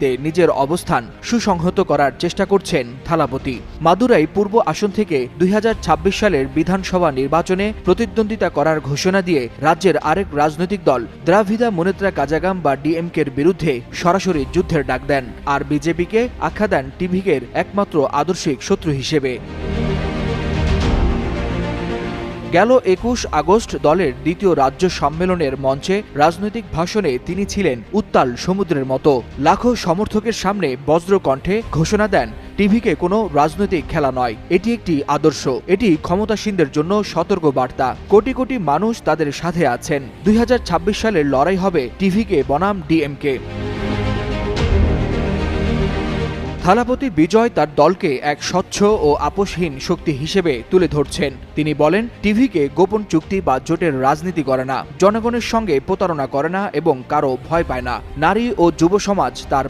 রাজনীতিতে নিজের অবস্থান সুসংহত করার চেষ্টা করছেন থালাপতি। মাদুরাই পূর্ব আসন থেকে দুই হাজার ছাব্বিশ সালের বিধানসভা নির্বাচনে প্রতিদ্বন্দ্বিতা করার ঘোষণা দিয়ে রাজ্যের আরেক রাজনৈতিক দল দ্রাভিদা মনেত্রা কাজাগাম বা ডিএমকের বিরুদ্ধে সরাসরি যুদ্ধের ডাক দেন। আর বিজেপিকে আখ্যা দেন টিভিকের একমাত্র আদর্শিক শত্রু হিসেবে। গেল একুশ আগস্ট দলের দ্বিতীয় রাজ্য সম্মেলনের মঞ্চে রাজনৈতিক ভাষণে তিনি ছিলেন উত্তাল সমুদ্রের মতো। লাখো সমর্থকের সামনে বজ্রকণ্ঠে ঘোষণা দেন, টিভিকে কোনো রাজনৈতিক খেলা নয়, এটি একটি আদর্শ। এটি ক্ষমতাসীনদের জন্য সতর্ক বার্তা কোটি কোটি মানুষ তাদের সাথে আছেন। দুই হাজার ছাব্বিশ সালের লড়াই হবে টিভিকে বনাম ডিএমকে। থালাপতি বিজয় তার দলকে এক স্বচ্ছ ও আপোষহীন শক্তি হিসেবে তুলে ধরছেন। তিনি বলেন, টিভিকে গোপন চুক্তি বা জোটের রাজনীতি করে না। জনগণের সঙ্গে প্রতারণা করে না এবং কারও ভয় পায় না। নারী ও যুব সমাজ তার